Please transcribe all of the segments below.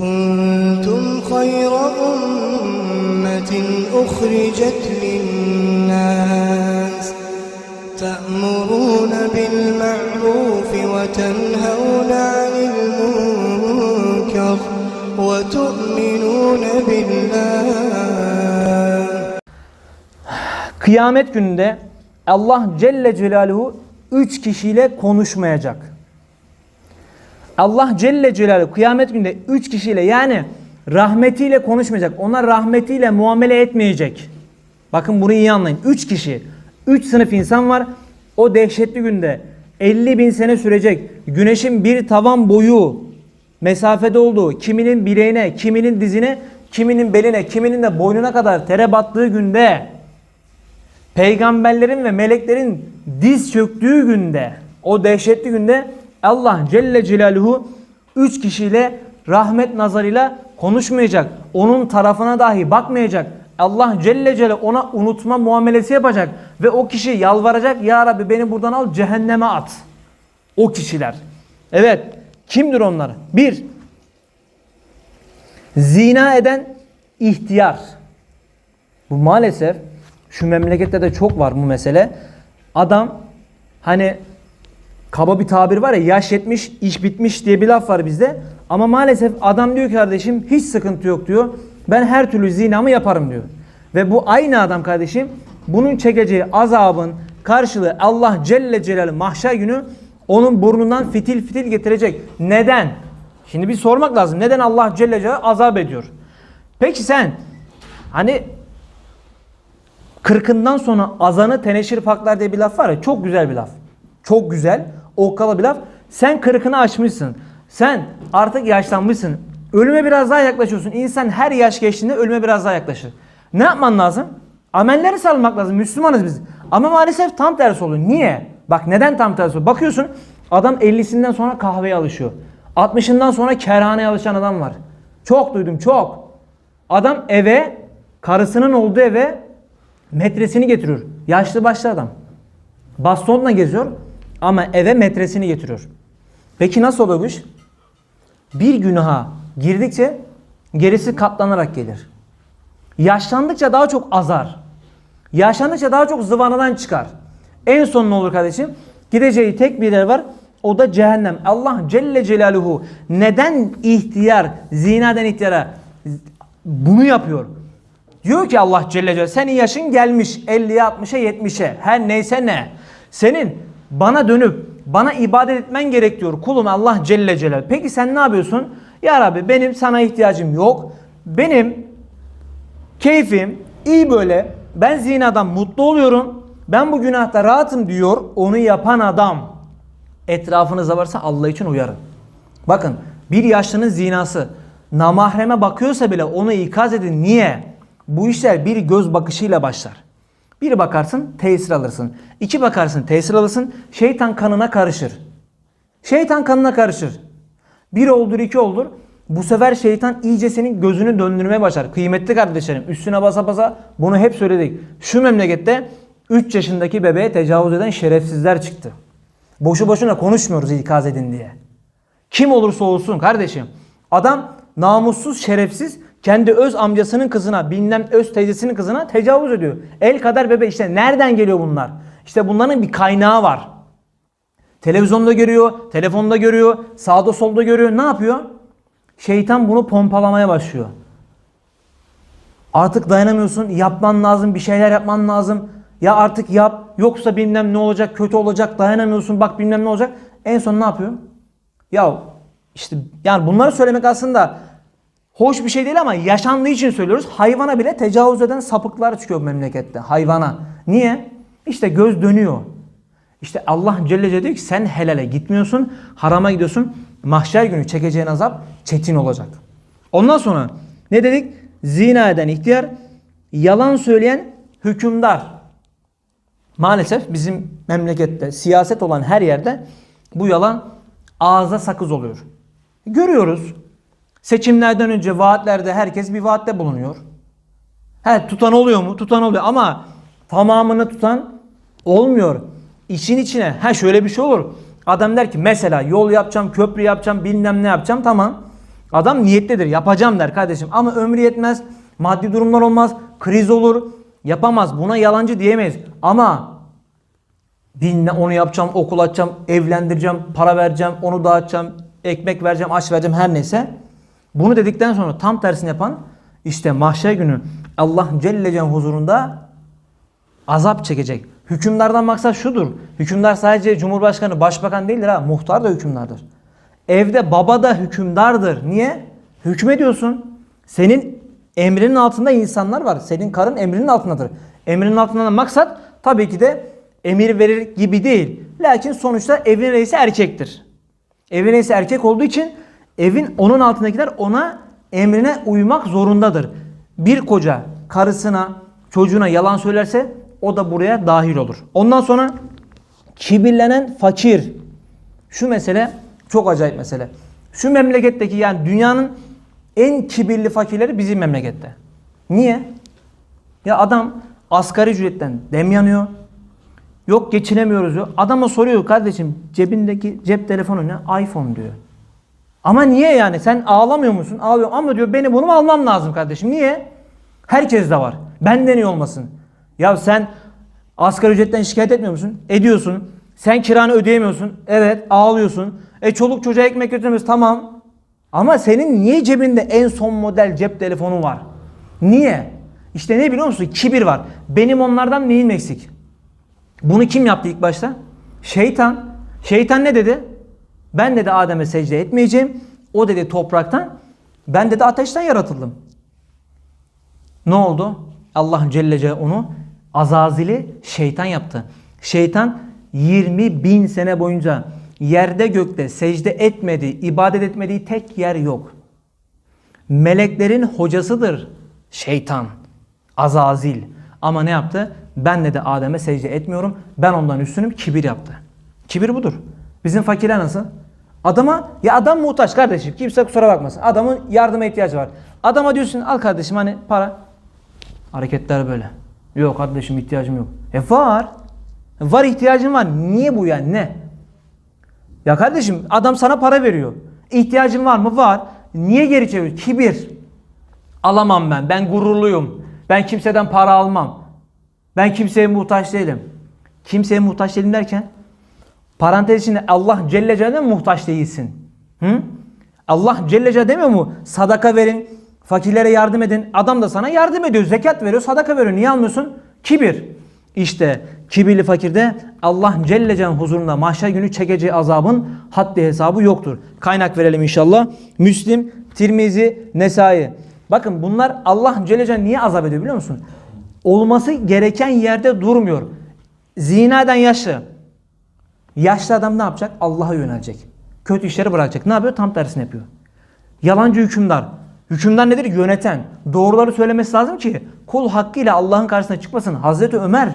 كنتم خير أمة أخرجت للناس تأمرون بالمعروف وتنهون عن المنكر وتؤمنون بالله Kıyamet gününde Allah Celle Celaluhu üç kişiyle konuşmayacak. Allah Celle Celaluhu kıyamet gününde üç kişiyle yani rahmetiyle konuşmayacak. Ona rahmetiyle muamele etmeyecek. Bakın bunu iyi anlayın. Üç kişi, üç sınıf insan var. O dehşetli günde 50 bin sene sürecek. Güneşin bir tavan boyu mesafede olduğu, kiminin bileğine, kiminin dizine, kiminin beline, kiminin de boynuna kadar tere battığı günde peygamberlerin ve meleklerin diz çöktüğü günde, o dehşetli günde Allah Celle Celaluhu üç kişiyle rahmet nazarıyla konuşmayacak. Onun tarafına dahi bakmayacak. Allah Celle Celaluhu ona unutma muamelesi yapacak. Ve o kişi yalvaracak. Ya Rabbi beni buradan al cehenneme at. O kişiler. Evet. Kimdir onlar? Bir. Zina eden ihtiyar. Bu maalesef şu memlekette de çok var bu mesele. Adam hani kaba bir tabir var ya yaş yetmiş iş bitmiş diye bir laf var bizde. Ama maalesef adam diyor ki kardeşim hiç sıkıntı yok diyor. Ben her türlü zinamı yaparım diyor. Ve bu aynı adam kardeşim bunun çekeceği azabın karşılığı Allah Celle Celaluhu mahşer günü onun burnundan fitil fitil getirecek. Neden? Şimdi bir sormak lazım. Neden Allah Celle Celaluhu azap ediyor? Peki sen hani Kırkından sonra azanı teneşir paklar diye bir laf var ya çok güzel bir laf. Çok güzel, okkalı bir laf. Sen kırkını aşmışsın. Sen artık yaşlanmışsın. Ölüme biraz daha yaklaşıyorsun. İnsan her yaş geçtiğinde ölüme biraz daha yaklaşır. Ne yapman lazım? Amelleri salmak lazım. Müslümanız biz. Ama maalesef tam tersi oluyor. Niye? Bak neden tam tersi oluyor? Bakıyorsun adam 50'sinden sonra kahveye alışıyor. 60'ından sonra kerhaneye alışan adam var. Çok duydum çok. Adam eve, karısının olduğu eve metresini getiriyor. Yaşlı başlı adam. Bastonla geziyor ama eve metresini getiriyor. Peki nasıl oluyor? Bir günaha girdikçe gerisi katlanarak gelir. Yaşlandıkça daha çok azar. Yaşlandıkça daha çok zıvanadan çıkar. En son ne olur kardeşim? Gideceği tek bir yer var. O da cehennem. Allah Celle Celaluhu neden ihtiyar, zinaden ihtiyara bunu yapıyor? Diyor ki Allah Celle Celaluhu senin yaşın gelmiş 50'ye 60'a 70'e her neyse ne. Senin bana dönüp bana ibadet etmen gerek diyor kulum Allah Celle Celaluhu. Peki sen ne yapıyorsun? Ya Rabbi benim sana ihtiyacım yok. Benim keyfim iyi böyle. Ben zinadan mutlu oluyorum. Ben bu günahta rahatım diyor. Onu yapan adam etrafınızda varsa Allah için uyarın. Bakın bir yaşlının zinası namahreme bakıyorsa bile onu ikaz edin. Niye? Bu işler bir göz bakışıyla başlar. Bir bakarsın tesir alırsın. İki bakarsın tesir alırsın. Şeytan kanına karışır. Şeytan kanına karışır. Bir oldur iki oldur. Bu sefer şeytan iyice senin gözünü döndürmeye başlar. Kıymetli kardeşlerim üstüne basa basa bunu hep söyledik. Şu memlekette 3 yaşındaki bebeğe tecavüz eden şerefsizler çıktı. Boşu boşuna konuşmuyoruz ikaz edin diye. Kim olursa olsun kardeşim. Adam namussuz, şerefsiz kendi öz amcasının kızına, bilmem öz teyzesinin kızına tecavüz ediyor. El kadar bebe işte nereden geliyor bunlar? İşte bunların bir kaynağı var. Televizyonda görüyor, telefonda görüyor, sağda solda görüyor. Ne yapıyor? Şeytan bunu pompalamaya başlıyor. Artık dayanamıyorsun, yapman lazım, bir şeyler yapman lazım. Ya artık yap, yoksa bilmem ne olacak, kötü olacak, dayanamıyorsun, bak bilmem ne olacak. En son ne yapıyor? Ya işte yani bunları söylemek aslında hoş bir şey değil ama yaşandığı için söylüyoruz. Hayvana bile tecavüz eden sapıklar çıkıyor memlekette. Hayvana. Niye? İşte göz dönüyor. İşte Allah Celle Celle diyor ki sen helale gitmiyorsun, harama gidiyorsun. Mahşer günü çekeceğin azap çetin olacak. Ondan sonra ne dedik? Zina eden ihtiyar, yalan söyleyen hükümdar. Maalesef bizim memlekette siyaset olan her yerde bu yalan ağza sakız oluyor. Görüyoruz. Seçimlerden önce vaatlerde herkes bir vaatte bulunuyor. He tutan oluyor mu? Tutan oluyor ama tamamını tutan olmuyor. İşin içine ha şöyle bir şey olur. Adam der ki mesela yol yapacağım, köprü yapacağım, bilmem ne yapacağım tamam. Adam niyetlidir. Yapacağım der kardeşim. Ama ömrü yetmez. Maddi durumlar olmaz. Kriz olur. Yapamaz. Buna yalancı diyemeyiz. Ama dinle onu yapacağım, okul açacağım, evlendireceğim, para vereceğim, onu dağıtacağım, ekmek vereceğim, aş vereceğim her neyse. Bunu dedikten sonra tam tersini yapan işte mahşer günü Allah Celle Celaluhu huzurunda azap çekecek. Hükümdardan maksat şudur. Hükümdar sadece Cumhurbaşkanı, Başbakan değildir ha. Muhtar da hükümdardır. Evde baba da hükümdardır. Niye? Hükmediyorsun. Senin emrinin altında insanlar var. Senin karın emrinin altındadır. Emrinin altından da maksat tabii ki de emir verir gibi değil. Lakin sonuçta evin reisi erkektir. Evin reisi erkek olduğu için evin onun altındakiler ona emrine uymak zorundadır. Bir koca karısına, çocuğuna yalan söylerse o da buraya dahil olur. Ondan sonra kibirlenen fakir. Şu mesele çok acayip mesele. Şu memleketteki yani dünyanın en kibirli fakirleri bizim memlekette. Niye? Ya adam asgari ücretten dem yanıyor. Yok geçinemiyoruz diyor. Adama soruyor kardeşim cebindeki cep telefonu ne? iPhone diyor. Ama niye yani? Sen ağlamıyor musun? Ağlıyorum ama diyor beni bunu almam lazım kardeşim. Niye? Herkes de var. Benden iyi olmasın. Ya sen asgari ücretten şikayet etmiyor musun? Ediyorsun. Sen kiranı ödeyemiyorsun. Evet ağlıyorsun. E çoluk çocuğa ekmek götüremiyorsun. Tamam. Ama senin niye cebinde en son model cep telefonu var? Niye? İşte ne biliyor musun? Kibir var. Benim onlardan neyim eksik? Bunu kim yaptı ilk başta? Şeytan. Şeytan ne dedi? Ben dedi Adem'e secde etmeyeceğim. O dedi topraktan. Ben dedi ateşten yaratıldım. Ne oldu? Allah Celle Celle onu Azazil'i şeytan yaptı. Şeytan 20 bin sene boyunca yerde gökte secde etmedi, ibadet etmediği tek yer yok. Meleklerin hocasıdır şeytan. Azazil. Ama ne yaptı? Ben dedi Adem'e secde etmiyorum. Ben ondan üstünüm. Kibir yaptı. Kibir budur. Bizim fakirler nasıl? Adama ya adam muhtaç kardeşim. Kimse kusura bakmasın. Adamın yardıma ihtiyacı var. Adama diyorsun al kardeşim hani para. Hareketler böyle. Yok kardeşim ihtiyacım yok. E var. Var ihtiyacın var. Niye bu yani ne? Ya kardeşim adam sana para veriyor. İhtiyacın var mı? Var. Niye geri çeviriyorsun? Kibir. Alamam ben. Ben gururluyum. Ben kimseden para almam. Ben kimseye muhtaç değilim. Kimseye muhtaç değilim derken parantez içinde Allah Celle Celaluhu'na muhtaç değilsin. Hı? Allah Celle Celaluhu demiyor mu? Sadaka verin, fakirlere yardım edin. Adam da sana yardım ediyor. Zekat veriyor, sadaka veriyor. Niye almıyorsun? Kibir. İşte kibirli fakirde Allah Celle Celaluhu huzurunda mahşer günü çekeceği azabın haddi hesabı yoktur. Kaynak verelim inşallah. Müslim, Tirmizi, Nesai. Bakın bunlar Allah Celle Celaluhu niye azap ediyor biliyor musun? Olması gereken yerde durmuyor. Zina eden yaşlı. Yaşlı adam ne yapacak? Allah'a yönelecek. Kötü işleri bırakacak. Ne yapıyor? Tam tersini yapıyor. Yalancı hükümdar. Hükümdar nedir? Yöneten. Doğruları söylemesi lazım ki kul hakkıyla Allah'ın karşısına çıkmasın. Hazreti Ömer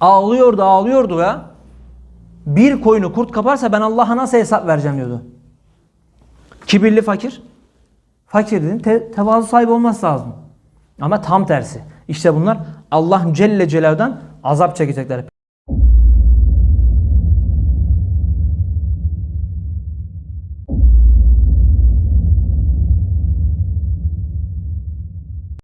ağlıyordu ağlıyordu ya. Bir koyunu kurt kaparsa ben Allah'a nasıl hesap vereceğim diyordu. Kibirli fakir. Fakir dedin te- tevazu sahibi olması lazım. Ama tam tersi. İşte bunlar Allah Celle Celaluhu'dan azap çekecekler.